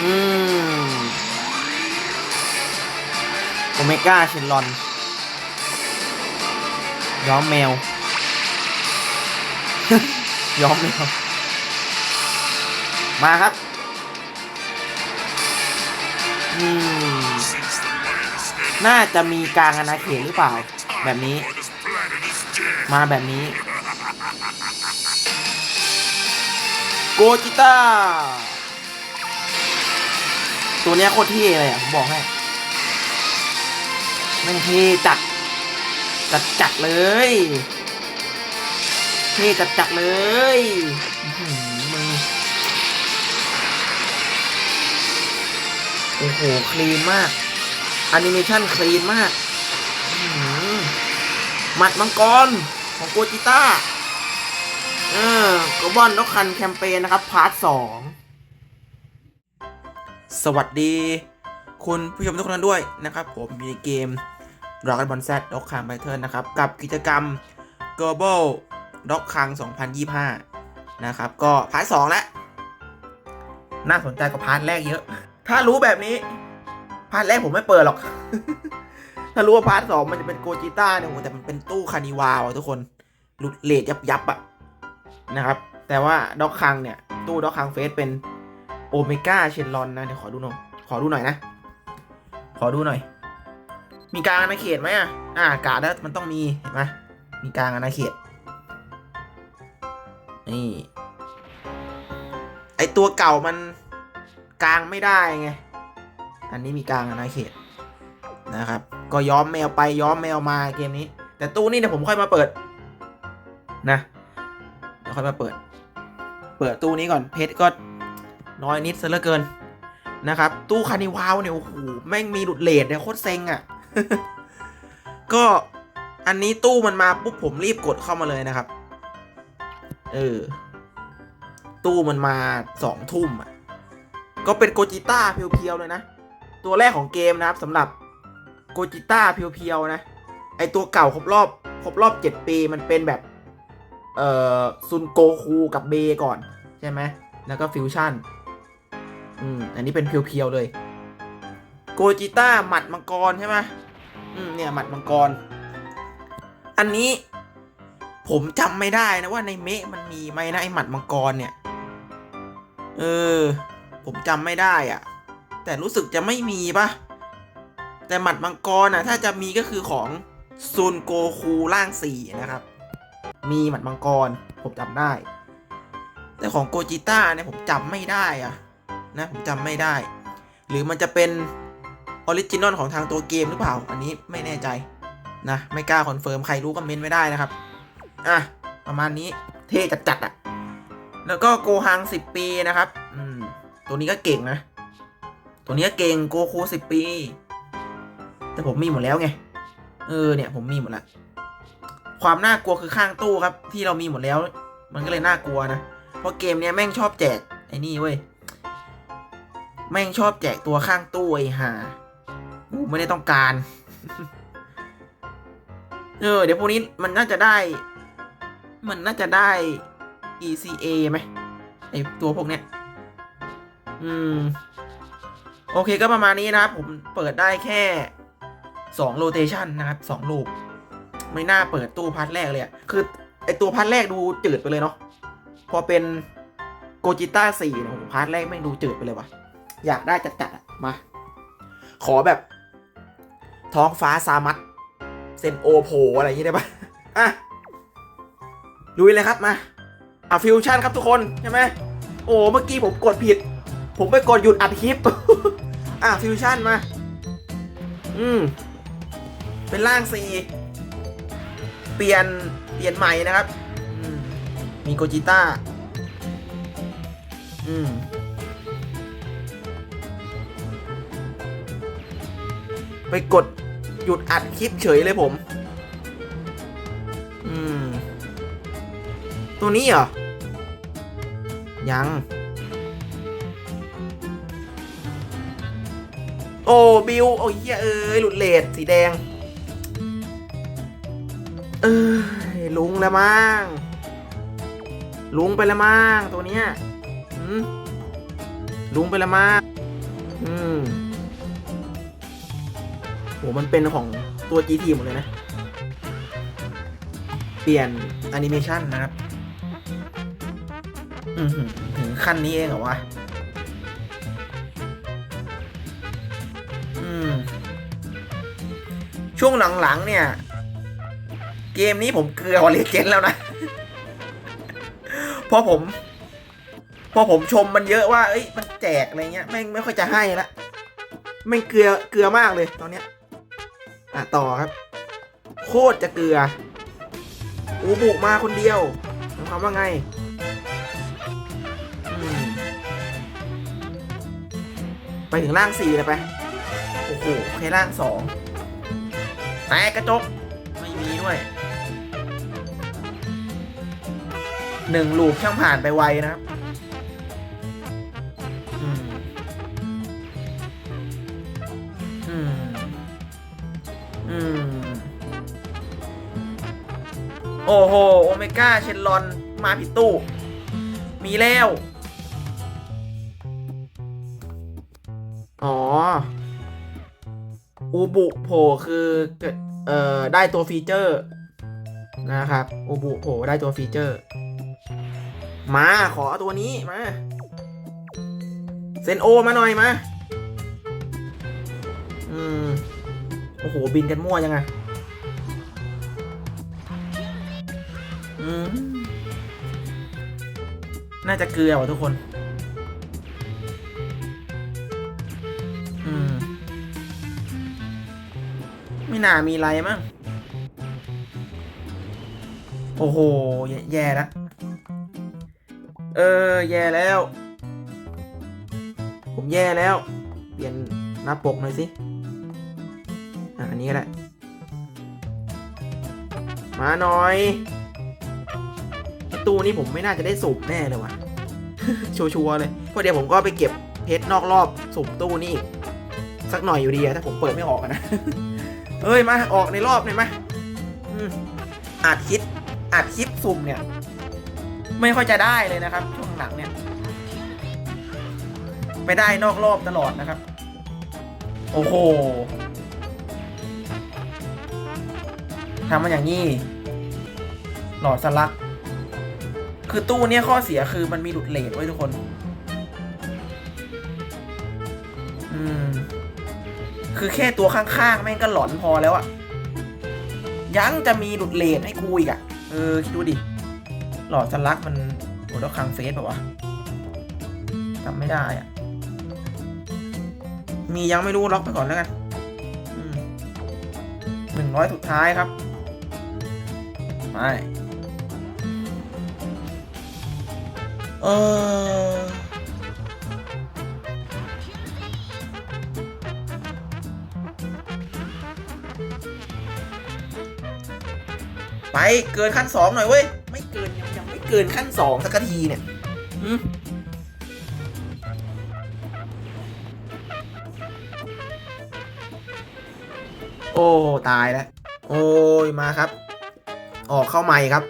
อืมโอเมก้าเชนลอน ย้อมแมว ย้อมแมว มาครับ อืม น่าจะมีกลางอาณาเขตหรือเปล่า แบบนี้ มาแบบนี้ โกจิต้า ตัวเนี้ยโคตรเท่เลยอะผมบอกให้แม่งเท่จัด จัดจัดเลย เท่จัดจัดเลยมึงโอ้โหคลีนมากแอนิเมชันคลีนมากอื้อหือหมัดมังกรของโกจิต้า เออกบอนนกคันแคมเปญนะครับ พาร์ทสอง สวัสดี คุณผู้ชมทุกคนด้วยนะครับ ผมอยู่ในเกม Dragon Ball Z ด็อกคังไบเทิลนะครับ กับกิจกรรม Global ด็อกคัง 2025 นะครับ ก็พาร์ทสองแล้ว น่าสนใจกว่าพาร์ทแรกเยอะ ถ้ารู้แบบนี้ พาร์ทแรกผมไม่เปิดหรอก ถ้ารู้ว่าพาร์ทสองมันจะเป็นโกจิต้าเนี่ยโอ้แต่มันเป็นตู้คานิวาวทุกคนหลุดเลดยับยับอะนะครับ แต่ว่าด็อกคังเนี่ย ตู้ด็อกคังเฟสเป็น โอเมก้าเชนลอนนะ เดี๋ยวขอดูหน่อย ขอดูหน่อยนะ ขอดูหน่อย มีกลางอาณาเขตไหมอะ อ่ากาดมันต้องมีเห็นไหมมีกลางอาณาเขต นี่ ไอตัวเก่ามันกลางไม่ได้ไง อันนี้มีกลางอาณาเขตนะครับ ก็ย้อมแมวไปย้อมแมวมาเกมนี้ แต่ตู้นี่เดี๋ยวผมค่อยมาเปิด นะ เดี๋ยวค่อยมาเปิด เปิดตู้นี้ก่อน เพชรก็ น้อยนิดซะเหลือเกินนะครับ ตู้คานิวาวเนี่ยโอ้โหแม่งมีหลุดเลทเนี่ยโคตรเซ็งอะ่ะ ก็อันนี้ตู้มันมาปุ๊บผมรีบกดเข้ามาเลยนะครับ เออ ตู้มันมาสองทุ่มอะ ก็เป็นโกจิต้าเพียวๆเลยนะ ตัวแรกของเกมนะครับสำหรับโกจิต้าเพียวๆนะ ไอตัวเก่าครบรอบครบรอบเจ็ดปีมันเป็นแบบ เอ่อซุนโกคูกับเบก่อน ใช่ไหม แล้วก็ฟิวชั่น อืมอันนี้เป็นเพียวๆเลย โกจิต้าหมัดมังกรใช่ไหมอืมเนี่ยหมัดมังกร อันนี้ผมจำไม่ได้นะว่าในเมะมันมีไหมนะไอหมัดมังกรเนี่ย เออ ผมจำไม่ได้อะแต่รู้สึกจะไม่มีปะแต่หมัดมังกรอะถ้าจะมีก็คือของซุนโกคูร่างสี่นะครับ มีหมัดมังกร ผมจำได้ แต่ของโกจิต้าเนี่ยผมจำไม่ได้อะ นะผมจำไม่ได้ หรือมันจะเป็นออริจินอลของทางตัวเกมหรือเปล่า อันนี้ไม่แน่ใจนะไม่กล้าคอนเฟิร์มใครรู้ก็เมนไม่ได้นะครับ อะ ประมาณนี้เท่จัดๆอะ แล้วก็โกฮังสิบปีนะครับ อืม ตัวนี้ก็เก่งนะ ตัวนี้ก็เก่งโกคูสิบปี แต่ผมมีหมดแล้วไง เออเนี่ยผมมีหมดละ ความน่ากลัวคือข้างตู้ครับ ที่เรามีหมดแล้ว มันก็เลยน่ากลัวนะ เพราะเกมเนี้ยแม่งชอบแจกไอ้นี่เว้ย แม่งชอบแจกตัวข้างตู้ไอ้ห่ากูไม่ได้ต้องการ เออ เดี๋ยวพวกนี้มันน่าจะได้ มันน่าจะได้ ECA ไหมไอตัวพวกเนี้ย อืม โอเคก็ประมาณนี้นะครับ ผมเปิดได้แค่สองโรเตชันนะครับสองลูก ไม่น่าเปิดตู้พัทแรกเลยอะคือ ไอตัวพัทแรกดูจืดไปเลยเนาะพอเป็นโกจิต้าสี่เนี่ยพาร์ทแรกไม่งดูจืดไปเลยว่ะ อยากได้จัดๆมา ขอแบบ ท้องฟ้าซามัตเซนโอโผอะไรอย่างงี้ได้ปะอะลุยเลยครับมาอะฟิวชั่นครับทุกคนใช่ไหมโอ้เมื่อกี้ผมกดผิด ผมไปกดหยุดอัดคลิป อะฟิวชั่นมา อืม เป็นร่างสีเปลี่ยนเปลี่ยนใหม่นะครับมมีโกจิต้า อืม ไปกดหยุดอัดคลิปเฉยเลยผม อืม ตัวนี้เหรอ ยัง โอ้ บิว โอ้ยเอ้ย หลุดเลดสีแดง เอ้ย ลุงแล้วมั้ง ลุงไปแล้วมั้งตัวเนี้ยอืมลุงไปแล้วมั้งอืม โหมันเป็นของตัว GT หมดเลยนะ เปลี่ยนแอนิเมชันนะครับ อือถึงขั้นนี้เองเหรอวะ อืม ช่วงหลังๆเนี่ย เกมนี้ผมเกลือกว่าเลเจนแล้วนะ เพราะผมพอผมชมมันเยอะว่า เอ้ย มันแจกอะไรเงี้ย แม่งไม่ค่อยจะให้ละ แม่งเกลือ เกลือมากเลยตอนเนี้ย อะต่อครับ โคตรจะเกลืออูบุกมาคนเดียวหมายความว่าไงไปถึงร่างสี่เลยไป โอ้โหแค่ร่างสองแตกกระจก ไม่มีด้วยหนึ่งลูกช่างผ่านไปไวนะครับ อืม โอ้โห โอเมก้า เชนลอน มาผิดตู้ มีแล้ว อ๋อ อูบุโผล่คือเกิดเอ่อ ได้ตัวฟีเจอร์ นะครับ อูบุโผล่ได้ตัวฟีเจอร์ มาขอตัวนี้ มา เซนโอมาหน่อยมา อืม โอ้โห บินกันมั่วยังไงอืมน่าจะเกลือว่ะทุกคน อืม ไม่น่ามีอะไรมั้ง โอ้โห แย่แย่แล้ว เออ แย่แล้ว ผมแย่แล้ว เปลี่ยนหน้าปกหน่อยสิ อันนี้ก็ได้มาหน่อยตู้นี้ผมไม่น่าจะได้สุ่มแน่เลยว่ะ ชัวร์เลยเพระเดี๋ยวผมก็ไปเก็บเพชรนอกรอบสุ่มตู้นี่สักหน่อยอยู่ดีอะถ้าผมเปิดไม่ออกนะ เอ้ยมาออกในรอบหน่อยมาอืมอัดคลิปอัดคลิปสุ่มเนี่ย ไม่ค่อยจะได้เลยนะครับ ช่วงหลังเนี่ย ไปได้นอกรอบตลอดนะครับ โอ้โห ทำมันอย่างนี้ หลอดสลัก คือตู้เนี้ยข้อเสียคือมันมีหลุดเลทไว้ทุกคน อืม คือแค่ตัวข้างๆ แม่งก็หลอนพอแล้วอะยังจะมีหลุดเลทให้กูอีกอะเออ คิดดูดิ หลอดสลักมันโหดคังเฟสแบบวะจำไม่ได้อะมียังไม่รู้ล็อกไปก่อนแล้วกันหนึ่งร้อยสุดท้ายครับ ไปเออไปเกินขั้นสองหน่อยเว้ย ไม่เกินยังยังไม่เกินขั้นสองสักทีเนี่ยโอ้ ตายแล้ว โอ้ย มาครับ ออกเข้าใหม่ครับ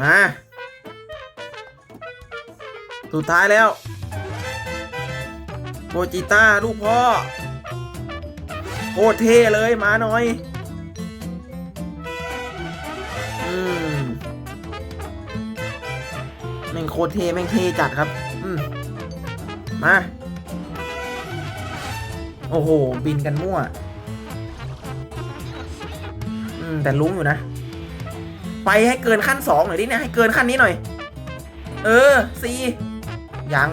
มา สุดท้ายแล้วโปจิต้าลูกพ่อโคตรเท่เลยมาหน่อยอืมแม่งโคตรเท่แม่งเท่จัดครับ อืมมา โอ้โห บินกันมั่ว มแต่ลุ้งอยู่นะ ไปให้เกินขั้นสองหน่อยดิเนี่ยให้เกินขั้นนี้หน่อย เออซียัง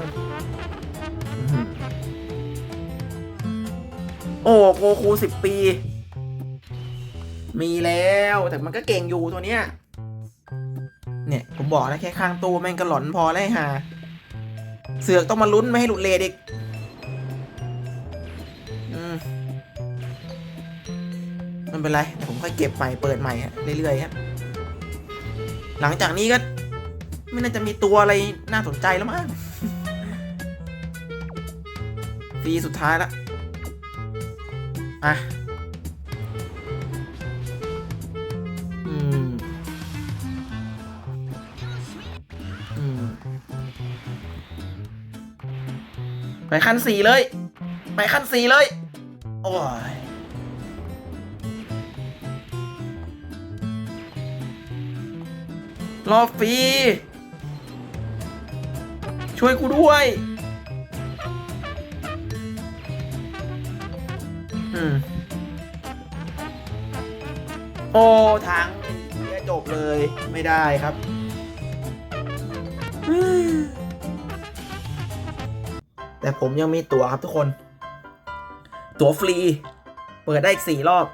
โอ้โกคูสิบปี มีแล้วแต่มันก็เก่งอยู่ตัวเนี้ยเนี่ย ผมบอกแล้วแค่ข้างตู้แม่งก็หลอนพอแล้วฮาเสือกต้องมาลุ้นไม่ให้หลุดเลดอีก เป็นไรเดี๋ยผมค่อยเก็บใหม่เปิดใหม่เรื่อยๆครับหลังจากนี้ก็ ไม่น่าจะมีตัวอะไรน่าสนใจแล้วมั้งฟรีสุดท้ายละอะอืมอืมไปขั้นสี่เลย ไปขั้นสี่เลย โอ้ย รอฟรีช่วยกูด้วยอืมโอ้ทางเหี้ยจบเลยไม่ได้ครับแต่ผมยังมีตั๋วครับทุกคน ตั๋วฟรี เปิดได้อีกสี่รอบ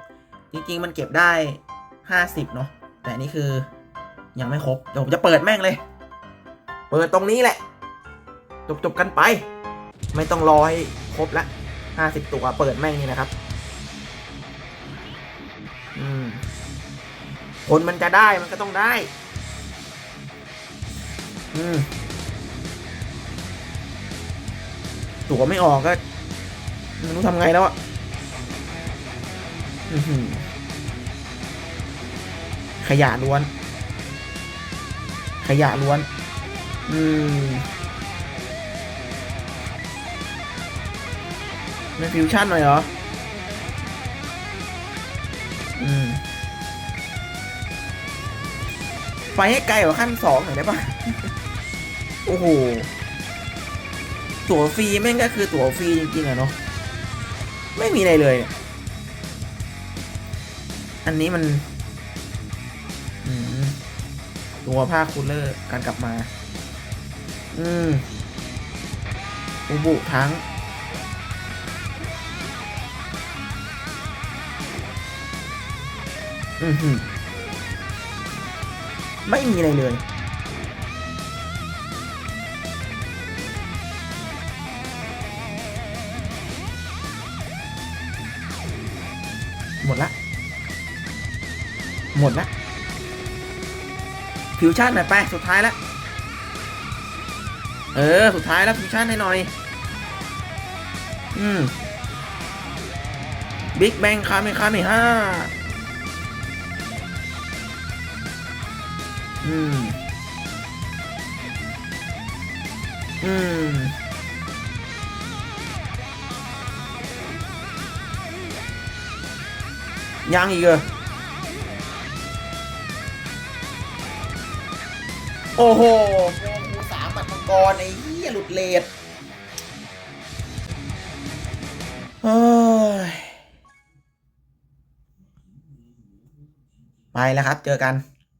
จริง ๆ มันเก็บได้ห้าสิบเนาะแต่นี่คือ ยังไม่ครบ เดี๋ยวผมจะเปิดแม่งเลย เปิดตรงนี้แหละ จบจบๆกันไป ไม่ต้องรอให้ครบละห้าสิบตัวเปิดแม่งนี่นะครับ อืม คนมันจะได้มันก็ต้องได้ อืม ตัวไม่ออกก็ไม่รู้ทำไงแล้วอะอื้อหือขยะล้วน ขยะล้วน อืมไม่ฟิวชั่นหน่อยเหรอ อืม ไปให้ไกลกว่าขั้นสองหน่อยได้ปะโอ้โห ตั๋วฟรีแม่งก็คือตั๋วฟรีจริงๆอะเนาะ ไม่มีอะไรเลย อันนี้มัน ตัวผ้าคูลเลอร์การกลับมา อืมอุบุทั้ง อือหือไม่มีอะไรเลยหมดละ หมดละ ฟิวชั่นหน่อยไปสุดท้ายแล้วเออ สุดท้ายแล้วฟิวชั่นให้หน่อย อืมบิ๊กแบงคาเมคาเมห้าอืม อืม ยังอีกเหรอ โอ้โหโกงูสามบัตรมังกรไอ้เหี้ยหลุดเลดเฮ้ยไปแล้วครับ เจอกัน